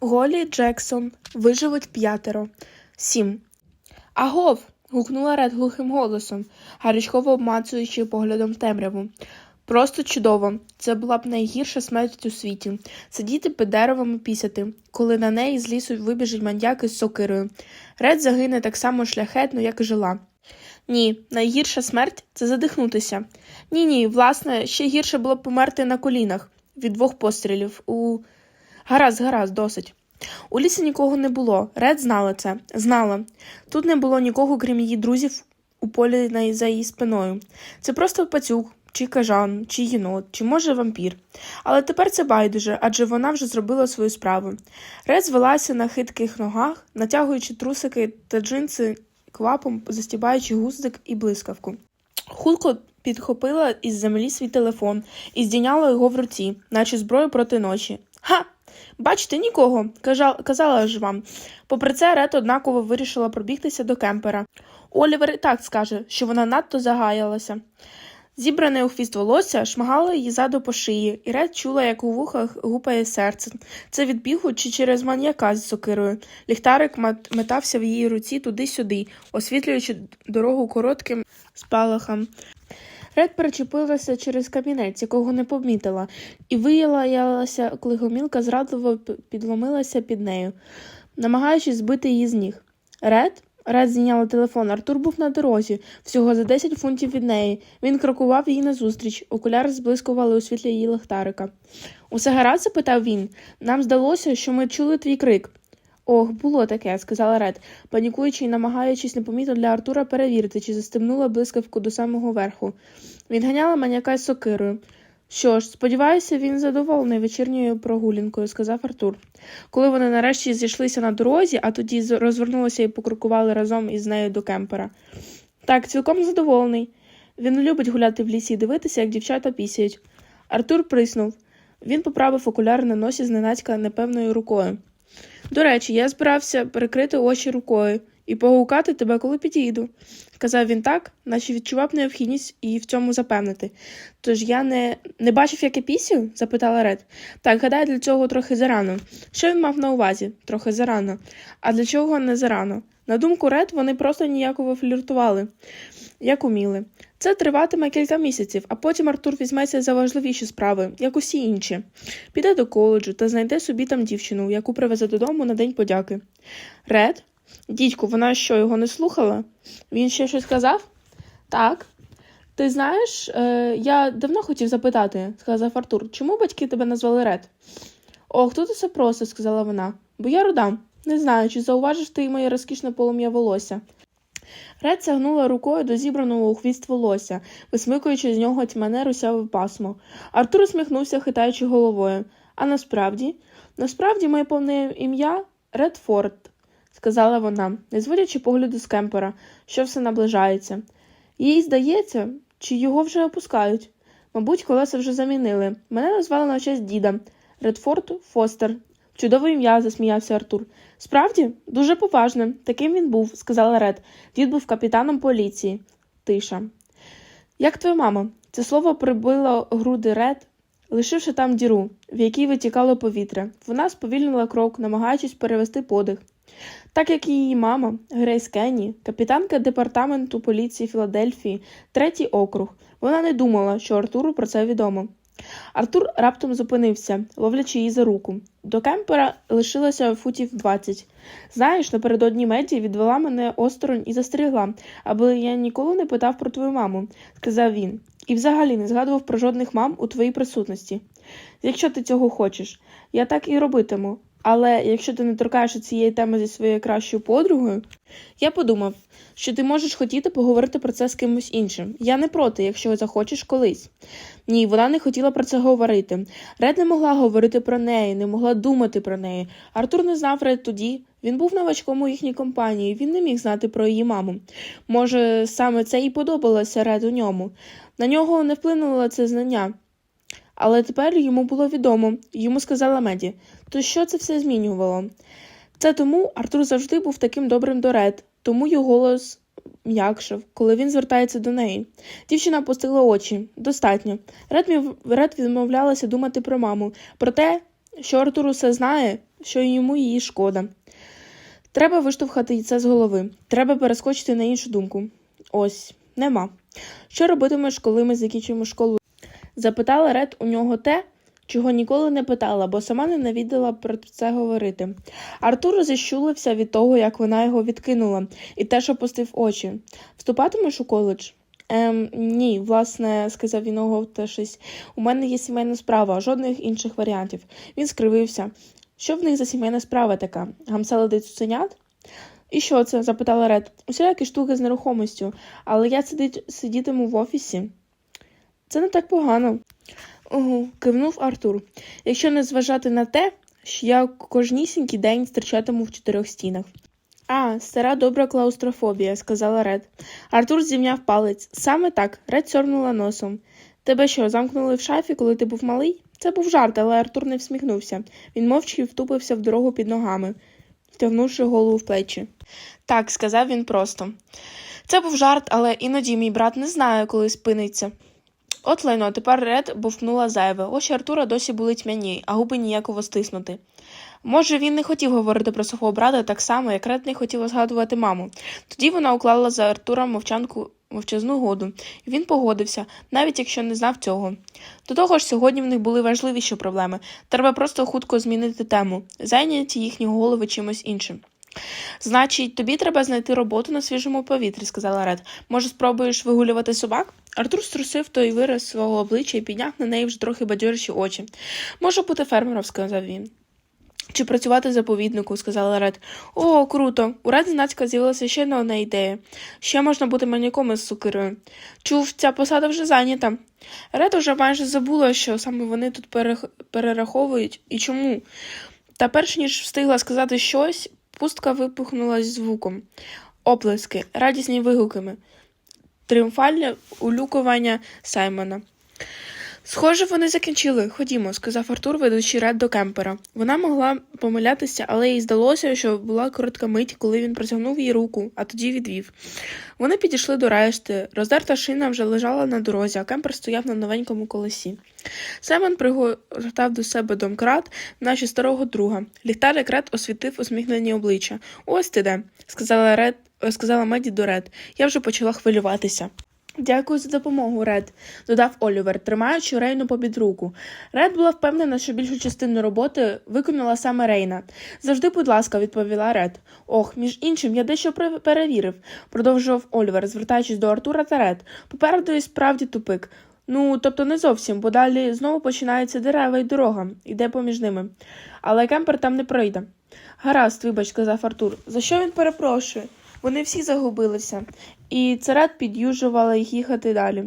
Голі Джексон. Виживуть п'ятеро. Сім. Агов. гукнула Ред глухим голосом, гарячково обмацуючи поглядом темряву. Просто чудово. Це була б найгірша смерть у світі. Сидіти під деревом і пісяти, коли на неї з лісу вибіжить маньяк із сокирою. Ред загине так само шляхетно, як і жила. Ні, найгірша смерть це задихнутися. Ні, ні, власне, ще гірше було б померти на колінах від двох пострілів. У гаразд, гаразд, досить. У лісі нікого не було. Ред знала це, знала. Тут не було нікого, крім її друзів у полі за її спиною. Це просто пацюк, чи кажан, чи єнот, чи може вампір. Але тепер це байдуже, адже вона вже зробила свою справу. Ред звелася на хитких ногах, натягуючи трусики та джинси квапом, застібаючи гуздик і блискавку. Хутко підхопила із землі свій телефон і здійняла його в руці, наче зброю проти ночі. Ха! Бачите, нікого, Кажа- казала ж вам. Попри це, Ред однаково вирішила пробігтися до кемпера. Олівер і так скаже, що вона надто загаялася. Зібране у хвіст волосся шмагало її заду по шиї, і Ред чула, як у вухах гупає серце. Це від бігу чи через маньяка з сокирою. Ліхтарик метався в її руці туди-сюди, освітлюючи дорогу коротким спалахом. Ред перечепилася через камінець, якого не помітила, і виявилася, коли гомілка зрадливо підломилася під нею, намагаючись збити її з ніг. Ред? Ред зійняла телефон. Артур був на дорозі, всього за 10 фунтів від неї. Він крокував їй назустріч. Окуляри зблискували у світлі її лихтарика. Усе гаразд? запитав він. Нам здалося, що ми чули твій крик. Ох, було таке, сказала Ред, панікуючи і намагаючись непомітно для Артура перевірити, чи застебнула блискавку до самого верху. Відганяла маняка з сокирою. Що ж, сподіваюся, він задоволений вечірньою прогулянкою, сказав Артур. Коли вони нарешті зійшлися на дорозі, а тоді розвернулися і покрокували разом із нею до кемпера. Так, цілком задоволений. Він любить гуляти в лісі і дивитися, як дівчата пісяють. Артур приснув. Він поправив окуляри на носі зненацька непевною рукою. До речі, я збирався перекрити очі рукою і погукати тебе, коли підійду, сказав він так, наче відчував необхідність її в цьому запевнити. Тож я не, не бачив, як я пісю? запитала Ред. Так, гадаю, для цього трохи зарано. Що він мав на увазі? Трохи зарано. А для чого не зарано? На думку Ред, вони просто ніяково фліртували, як уміли. Це триватиме кілька місяців, а потім Артур візьметься за важливіші справи, як усі інші. Піде до коледжу та знайде собі там дівчину, яку привезе додому на день подяки. Ред? Дідьку, вона що, його не слухала? Він ще щось сказав? Так. Ти знаєш, е, я давно хотів запитати, сказав Артур, чому батьки тебе назвали Ред? Ох, тут усе просто, сказала вона. Бо я руда. Не знаю, чи зауважиш ти моє розкішне полум'я волосся. Ред сягнула рукою до зібраного у хвіст волосся, висмикуючи з нього тьмяне русяве пасмо. Артур усміхнувся, хитаючи головою. А насправді, насправді, моє повне ім'я Редфорд, сказала вона, не зводячи погляду з кемпера, що все наближається. Їй здається, чи його вже опускають. Мабуть, колеса вже замінили. Мене назвали на честь діда Редфорд Фостер. Чудове ім'я, засміявся Артур. Справді, дуже поважне. Таким він був, сказала Ред. Дід був капітаном поліції. Тиша. Як твоя мама? Це слово прибило груди Ред, лишивши там діру, в якій витікало повітря. Вона сповільнила крок, намагаючись перевести подих. Так як і її мама, Грейс Кенні, капітанка департаменту поліції Філадельфії, третій округ, вона не думала, що Артуру про це відомо. Артур раптом зупинився, ловлячи її за руку. До кемпера лишилося футів 20. Знаєш, напередодні Меді відвела мене осторонь і застерегла, аби я ніколи не питав про твою маму, сказав він, і взагалі не згадував про жодних мам у твоїй присутності. Якщо ти цього хочеш, я так і робитиму. Але якщо ти не торкаєшся цієї теми зі своєю кращою подругою, я подумав, що ти можеш хотіти поговорити про це з кимось іншим. Я не проти, якщо захочеш колись. Ні, вона не хотіла про це говорити. Ред не могла говорити про неї, не могла думати про неї. Артур не знав Ред тоді. Він був новачком у їхній компанії, він не міг знати про її маму. Може, саме це і подобалося Ред у ньому. На нього не вплинуло це знання. Але тепер йому було відомо, йому сказала Меді. То що це все змінювало? Це тому Артур завжди був таким добрим до Ред, тому його голос м'якшав, коли він звертається до неї. Дівчина опустила очі. Достатньо. Ред, мів- Ред відмовлялася думати про маму, про те, що Артур усе знає, що йому її шкода. Треба виштовхати це з голови. Треба перескочити на іншу думку. Ось, нема. Що робитимеш, коли ми закінчимо школу? Запитала Ред у нього те, чого ніколи не питала, бо сама не навідала про це говорити. Артур зіщулився від того, як вона його відкинула, і теж опустив очі. Вступатимеш у коледж? Ем, ні, власне, сказав він оговтавшись. У мене є сімейна справа, жодних інших варіантів. Він скривився. Що в них за сімейна справа така? Гамселити цуценят? І що це? запитала Ред. Усілякі штуки з нерухомістю, але я сидить, сидітиму в офісі. Це не так погано. Угу, кивнув Артур. Якщо не зважати на те, що я кожнісінький день зустрічатиму в чотирьох стінах. А, стара добра клаустрофобія, сказала Ред. Артур зім'яв палець. Саме так, Ред сьорнула носом. Тебе що, замкнули в шафі, коли ти був малий? Це був жарт, але Артур не всміхнувся. Він мовчки втупився в дорогу під ногами, втягнувши голову в плечі. Так, сказав він просто. Це був жарт, але іноді мій брат не знає, коли спиниться. От лайно, тепер Ред бовкнула зайве. Очі Артура досі були тьмяні, а губи ніяково стиснути. Може, він не хотів говорити про свого брата так само, як Ред не хотіла згадувати маму. Тоді вона уклала за Артура мовчанку мовчазну году, і він погодився, навіть якщо не знав цього. До того ж, сьогодні в них були важливіші проблеми. Треба просто хутко змінити тему, зайняті їхні голови чимось іншим. Значить, тобі треба знайти роботу на свіжому повітрі, сказала Ред. Може, спробуєш вигулювати собак? Артур струсив той вираз свого обличчя і підняв на неї вже трохи бадьоріші очі. Можу бути фермером, сказав він. Чи працювати заповіднику, сказала Ред. О, круто. У Ред знацька з'явилася ще одна ідея. Ще можна бути маньяком із сукирою. Чув, ця посада вже зайнята. Ред уже майже забула, що саме вони тут перераховують і чому. Та перш ніж встигла сказати щось, пустка випухнулась звуком. Оплески, радісні вигуками, тріумфальне улюкування Саймона. Схоже, вони закінчили. Ходімо, сказав Артур, ведучи Ред до кемпера. Вона могла помилятися, але їй здалося, що була коротка мить, коли він протягнув їй руку, а тоді відвів. Вони підійшли до решти. Роздерта шина вже лежала на дорозі, а кемпер стояв на новенькому колесі. Семен пригортав до себе домкрат, наче старого друга. Ліхтарик Ред освітив усміхнені обличчя. Ось ти де, сказала Меді до Ред. Я вже почала хвилюватися. Дякую за допомогу, Ред, додав Олівер, тримаючи Рейну попід руку. Ред була впевнена, що більшу частину роботи виконала саме Рейна. Завжди, будь ласка, відповіла Ред. Ох, між іншим, я дещо перевірив, продовжував Олівер, звертаючись до Артура та Ред. Попереду і справді тупик. Ну, тобто не зовсім, бо далі знову починаються дерева і дорога, іде поміж ними. Але кемпер там не пройде. Гаразд, вибач, сказав Артур. За що він перепрошує? Вони всі загубилися, і царет під'южувала їх їхати далі.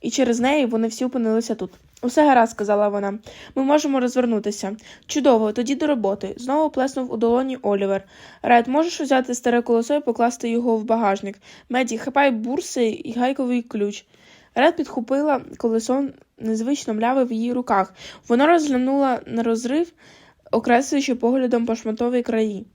І через неї вони всі опинилися тут. Усе гаразд, сказала вона. Ми можемо розвернутися. Чудово, тоді до роботи. Знову плеснув у долоні Олівер. Ред, можеш взяти старе колесо і покласти його в багажник. Меді, хапай бурси і гайковий ключ. Ред підхопила колесо незвично мляве в її руках. Вона розглянула на розрив, окреслюючи поглядом пошматові краї.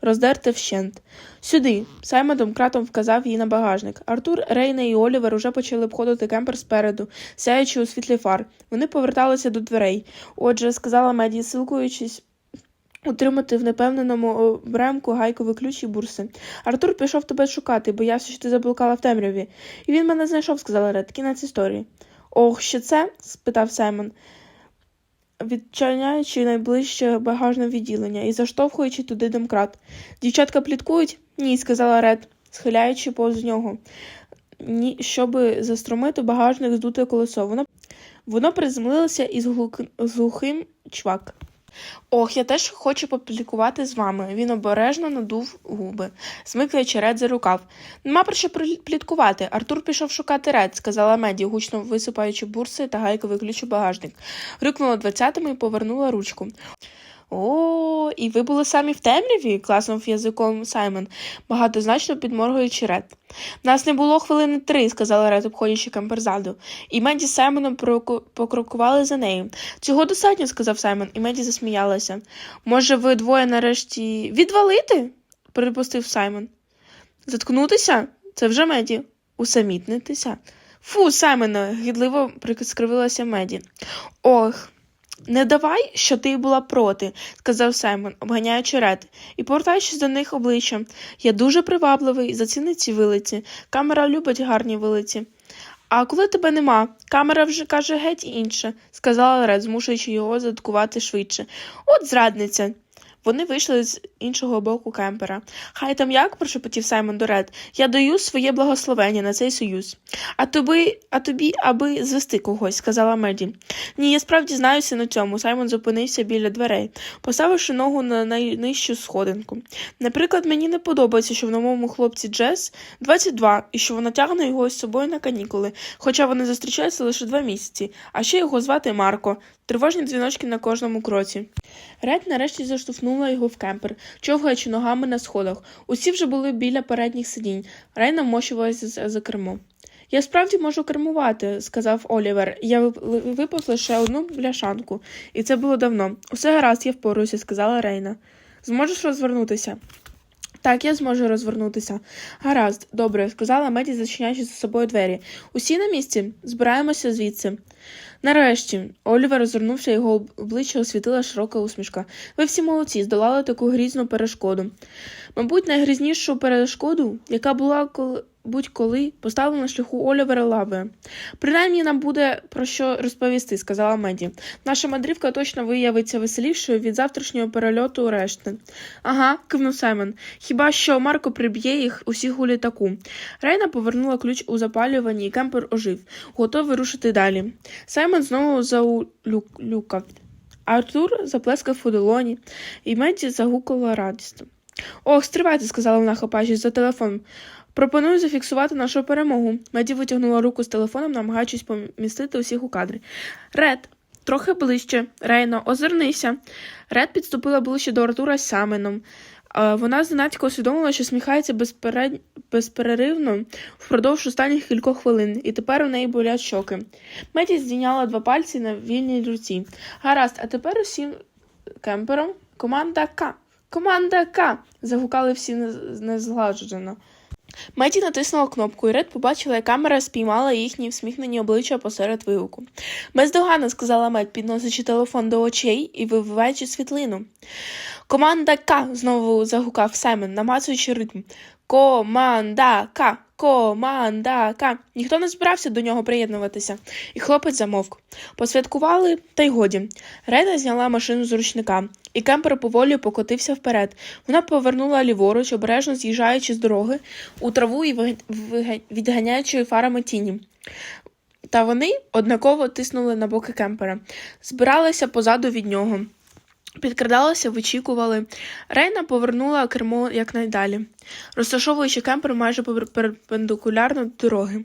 Роздерте вщент. Сюди. Саймон домкратом вказав їй на багажник. Артур, Рейна і Олівер уже почали обходити кемпер спереду, сяючи у світлі фар. Вони поверталися до дверей. Отже, сказала Меді, силкуючись утримати в непевненому обремку гайковий ключ і бурси. Артур пішов тебе шукати, боявся, що ти заблукала в темряві. І він мене знайшов, сказала Ред. Кінець історії. Ох, що це? спитав Саймон відчиняючи найближче багажне відділення і заштовхуючи туди домкрат. Дівчатка пліткують? Ні, сказала Ред, схиляючи повз нього. Ні, щоби заструмити багажник здуте колесо. Воно, воно приземлилося із з глухим чвак. Ох, я теж хочу поплікувати з вами. Він обережно надув губи, смикаючи Ред за рукав. Нема про що пліткувати. Артур пішов шукати Ред, сказала Меді, гучно висипаючи бурси та гайковий ключ у багажник. Рикнула двадцятими і повернула ручку. О, і ви були самі в темряві, класнув язиком Саймон, багатозначно підморгуючи Ред. Нас не було хвилини три, сказала Ред, обходячи кампер ззаду. І Меді з Саймоном покрокували за нею. Цього достатньо, сказав Саймон, і Меді засміялася. Може, ви двоє нарешті відвалити? припустив Саймон. Заткнутися? Це вже Меді. Усамітнитися. Фу, Саймоне, гідливо прискривилася Меді. Ох. Не давай, що ти була проти, сказав Саймон, обганяючи Ред, і повертаючись до них обличчям. Я дуже привабливий, заціни ці вилиці. Камера любить гарні вилиці. А коли тебе нема, камера вже каже геть інше, сказала Ред, змушуючи його заткувати швидше. От зрадниця. Вони вийшли з іншого боку кемпера. Хай там як, прошепотів Саймон до Ред, я даю своє благословення на цей союз. А тобі, а тобі, аби звести когось, сказала Меді. Ні, я справді знаюся на цьому. Саймон зупинився біля дверей, поставивши ногу на найнижчу сходинку. Наприклад, мені не подобається, що в новому хлопці Джес 22 і що вона тягне його з собою на канікули, хоча вони зустрічаються лише два місяці, а ще його звати Марко. Тривожні дзвіночки на кожному кроці. Ред нарешті заштовхнула його в кемпер, човгаючи ногами на сходах. Усі вже були біля передніх сидінь. Рейна мощувалася за, кермо. Я справді можу кермувати, сказав Олівер. Я вип- випив лише одну бляшанку, і це було давно. Усе гаразд, я впоруюся, сказала Рейна. Зможеш розвернутися? Так, я зможу розвернутися. Гаразд, добре, сказала Меді, зачиняючи за собою двері. Усі на місці, збираємося звідси. Нарешті, Олівер розвернувся, його обличчя освітила широка усмішка. Ви всі молодці, здолали таку грізну перешкоду. Мабуть, найгрізнішу перешкоду, яка була коли будь-коли поставлена на шляху Олівера Лави. Принаймні нам буде про що розповісти, сказала Меді. Наша мандрівка точно виявиться веселішою від завтрашнього перельоту решти. Ага, кивнув Саймон. Хіба що Марко приб'є їх усіх у літаку. Рейна повернула ключ у запалюванні, і кемпер ожив, готовий рушити далі. Саймон знову заулюкав. Артур заплескав у долоні, і Меді загукала радісно. Ох, стривайте, сказала вона, хапаючись за телефон. Пропоную зафіксувати нашу перемогу. Меді витягнула руку з телефоном, намагаючись помістити усіх у кадрі. Ред, трохи ближче. Рейно, озирнися. Ред підступила ближче до Артура з Саменом. Е, Вона зненацька усвідомила, що сміхається безперед... безперервно впродовж останніх кількох хвилин, і тепер у неї болять щоки. Меді здійняла два пальці на вільній руці. Гаразд, а тепер усім кемпером команда К. Команда К. загукали всі нез- незгладжено. Меді натиснула кнопку, і Ред побачила, як камера спіймала їхні всміхнені обличчя посеред вигуку. Бездоганно, сказала Мед, підносячи телефон до очей і вививаючи світлину. Команда К. знову загукав Саймон, намацуючи ритм. Команда К. Команда К. Ніхто не збирався до нього приєднуватися, і хлопець замовк. Посвяткували, та й годі. Рейна зняла машину з ручника, і кемпер поволі покотився вперед. Вона повернула ліворуч, обережно з'їжджаючи з дороги у траву і відганяючи фарами тіні. Та вони однаково тиснули на боки кемпера, збиралися позаду від нього. Підкрадалися, вичікували. Рейна повернула кермо якнайдалі, розташовуючи кемпер майже перпендикулярно до дороги.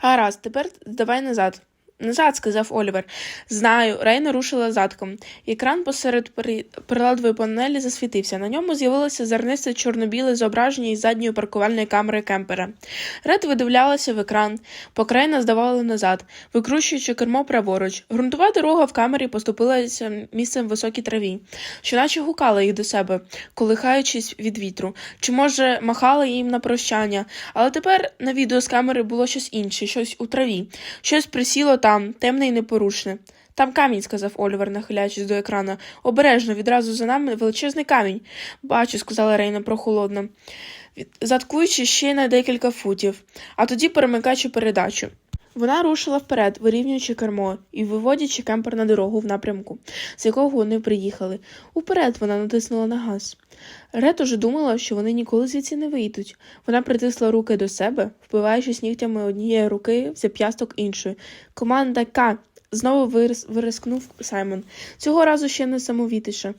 Гаразд, тепер давай назад. Назад, сказав Олівер. Знаю, Рейна рушила задком. Екран посеред при- приладової панелі засвітився. На ньому з'явилося зернисте чорно-біле зображення із задньої паркувальної камери кемпера. Ред видивлялася в екран, поки Рейна здавала назад, викручуючи кермо праворуч. Грунтова дорога в камері поступилася місцем високій траві, що наче гукала їх до себе, колихаючись від вітру, чи, може, махала їм на прощання. Але тепер на відео з камери було щось інше, щось у траві, щось присіло там, темне і непорушне. Там камінь, сказав Олівер, нахиляючись до екрана. Обережно, відразу за нами величезний камінь. Бачу, сказала Рейна прохолодно, заткуючи ще на декілька футів, а тоді перемикаючи передачу. Вона рушила вперед, вирівнюючи кермо і виводячи кемпер на дорогу в напрямку, з якого вони приїхали. Уперед вона натиснула на газ. Рет уже думала, що вони ніколи звідси не вийдуть. Вона притисла руки до себе, впиваючись нігтями однієї руки в зап'ясток іншої. Команда К. Знову вирис, вирискнув Саймон. Цього разу ще не самовітіше.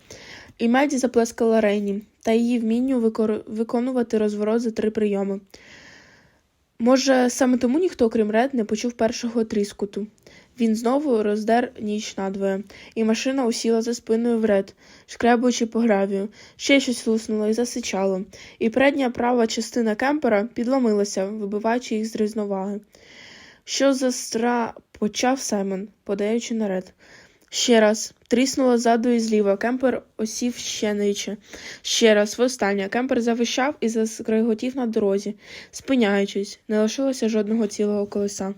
І Меді заплескала Рейні та її вмінню викор... виконувати розворот за три прийоми. Може, саме тому ніхто, крім Ред, не почув першого тріскуту. Він знову роздер ніч надвоє, і машина усіла за спиною в Ред, шкребуючи по гравію. Ще щось луснуло і засичало, і передня права частина кемпера підломилася, вибиваючи їх з різноваги. Що за стра... почав Саймон, подаючи на Ред. Ще раз. Тріснуло ззаду і зліва. Кемпер осів ще нижче. Ще раз, востаннє. Кемпер завищав і заскриготів на дорозі, спиняючись. Не лишилося жодного цілого колеса.